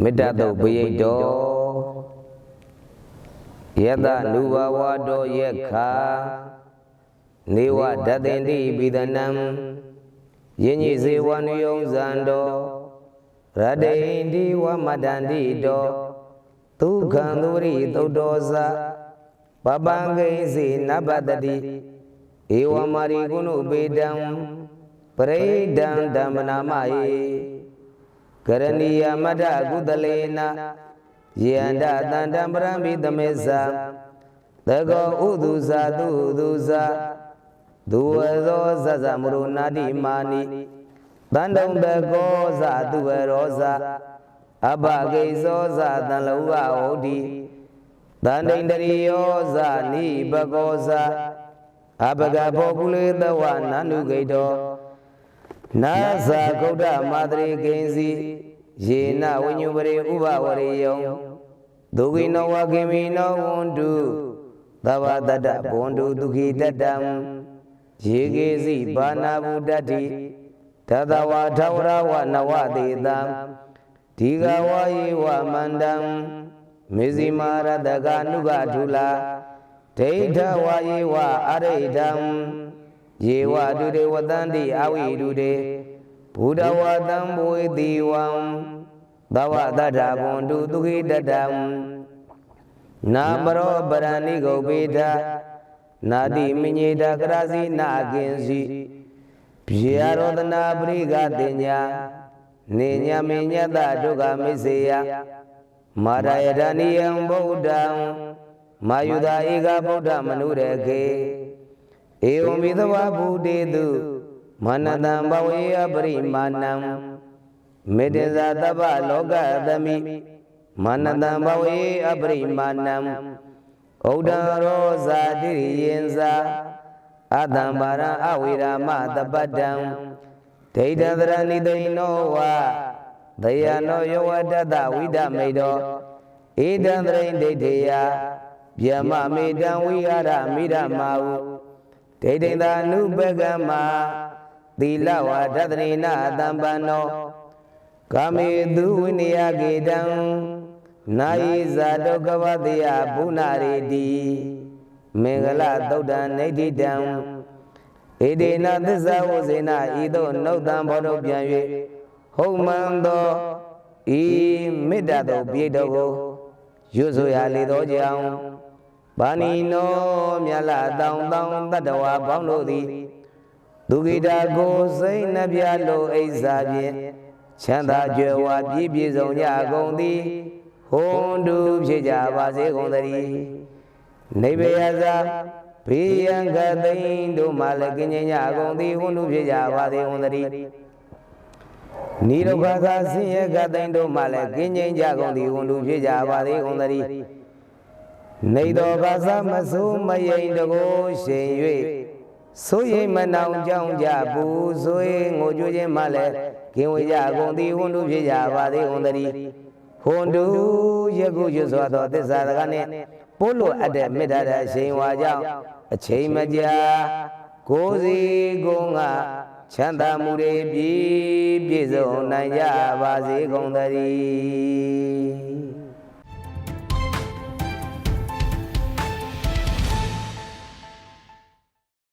မေတ္တာတုတ်ပရိတ်တော်ယတနုဘဝတော်ယက္ခာနေဝဒတ္တင်တိပိဒနံယဉ်ကြီးစေဝနုယုံဇံတော်ရတ္တိန္တိဝမတ္တန္တိတော်ဒုက္ခံသူရိသုတ်တော်ဇပပံဂိစေနဗ္ဗတတိဧဝမာရိကုဏုပေတံပရိဒံဓမ္မနာမယေ ကရဏီယမတ္ထကုသလေနယေန္တတန္တံပရမိသမေသသကောဥဒုဇာသူဥဒုဇာဒုဝသောဇဇမရုနာတိမာနိတန္တုံဘကောဇာသူဝရောဇာအဘဂိသောဇာတန်လဝဟောတိတန္တိန္တရိယောဇာနိဘကောဇာအဘဂဘောကုလေတဝနန္ဒုဂိတော နာဇာဂௌဒမာတရေကိဉ္စီယေနဝိညုပရိဥပဝရိယံဒုခိနောဝကိမိနောဝန္တုသဗ္ဗတတ္တဘွန်တုဒုခိတတံယေကေစီဘာနာဗုဒ္ဓတိသတဝါထဝရဝနဝတေတံဒီဃဝယေဝမန္တံမေဇိမာရတကနုကထုလာဒိဋ္ဌဝါယေဝအရိဋ္ဌံ ယေဝတုတေဝတန္တိအဝိတုတေဘုဒ္ဓဝါတံဘဝေတိဝံသဝတတ္ထဘွန်တုဒုခိတတံနာမရောပရဏိဂုပိဒနာတိမညေတကရစီနာကင်စီပြေယရောဒနာပရိကတင်ညာနေညာမညတဒုက္ခမိစေယမာရယတနိယံဗုဒ္ဓံမာယုဒဧကဗုဒ္ဓမနုရခေ ဧဝံမိသဝဗုဒေတုမနတံဘဝေယပရိမာဏံမေတ္တဇာတပ္ပလောကသမိမနတံဘဝေအပရိမာဏံဩဒံရောဇာတိရိယင်ဇာအတံပါရံအဝိရာမတပတ္တံဒိဋ္ဌသရဏိသိနောဝဒယနောယောဝတတဝိဒမိတောဧတံသရိဒိဋ္ဌေယဗျမမေတံဝိဟာရမိရမာဟု ဒိဋ္ဌိသာနုပကမသီလဝါဒသရေနအတံပန္နောကာမေသူဝိနယကေတံနာယိဇာဒုက္ခဝတယဘုနာရေတိမင်္ဂလသုတ်တံနေတိတံဧဒေနသစ္စာဝဇေနဤသို့နှုတ်တံဘောတို့ပြန်၍ဟုတ်မှန်သောဤမေတ္တာသို့ပြည့်တော်ကိုရွတ်ဆိုရလေသောကြောင့် ဘာနီနောမြတ်လာတောင်းတောင်းတတ္တဝါပေါင်းတို့သည်ဒုက္ခိတာကိုစိတ်နှပြလိုအိဇာဖြင့်ချမ်းသာကြွယ်ဝပြည့်ပြည့်စုံကြကုန်သည်ဟွန်တူဖြစ်ကြပါစေကုန်သတည်းနိဗ္ဗယဇာဘေးရန်ကသိန်းတို့မှလည်းကင်းကျင်ကြကုန်သည်ဟွန်တူဖြစ်ကြပါစေကုန်သတည်းနိရောဓသာဆင်းရဲကသိန်းတို့မှလည်းကင်းကျင်ကြကုန်သည်ဟွန်တူဖြစ်ကြပါစေကုန်သတည်း နေတော်ဘာသာမဆိုးမယိန်တကိုရှင်၍ဆိုရင်မနောင်ကြောင်းကြဘူးဆိုရင်ငိုကြွခြင်းမှလည်းကင်းဝေကြကုန်သည်ဟွန်တူဖြစ်ကြပါသေးကုန်သတည်းဟွန်တူယခုရွစွာသောသစ္စာတကားနှင့်ပို့လို့အပ်တဲ့မေတ္တာတဲ့အချိန်ဝါကြောင့်အချိန်မကြာကိုယ်စီကိုယ်ငါချမ်းသာမှုတွေပြည့်ပြည့်စုံနိုင်ကြပါစေကုန်သတည်း